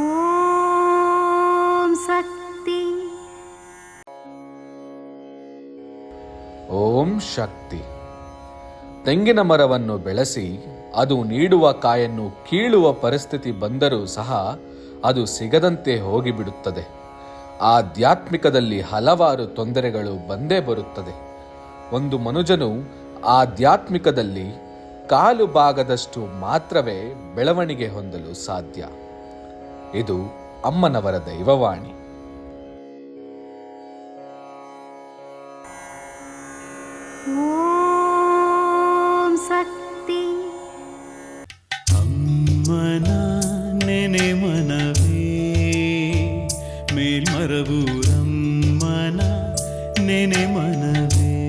ಓಂ ಶಕ್ತಿ ಓಂ ಶಕ್ತಿ ತೆಂಗಿನ ಮರವನ್ನು ಬೆಳೆಸಿ ಅದು ನೀಡುವ ಕಾಯನ್ನು ಕೀಳುವ ಪರಿಸ್ಥಿತಿ ಬಂದರೂ ಸಹ ಅದು ಸಿಗದಂತೆ ಹೋಗಿಬಿಡುತ್ತದೆ ಆಧ್ಯಾತ್ಮಿಕದಲ್ಲಿ ಹಲವಾರು ತೊಂದರೆಗಳು ಬಂದೇ ಬರುತ್ತದೆ ಒಂದು ಮನುಜನು ಆಧ್ಯಾತ್ಮಿಕದಲ್ಲಿ ಕಾಲು ಭಾಗದಷ್ಟು ಮಾತ್ರವೇ ಬೆಳವಣಿಗೆ ಹೊಂದಲು ಸಾಧ್ಯ ಇದು ಅಮ್ಮನವರ ದೈವವಾಣಿ ಅಮ್ಮನ ನೆನೆ ಮನವೇ ಮೇಲ್ಮರವು ನೆನೆ ಮನವೇ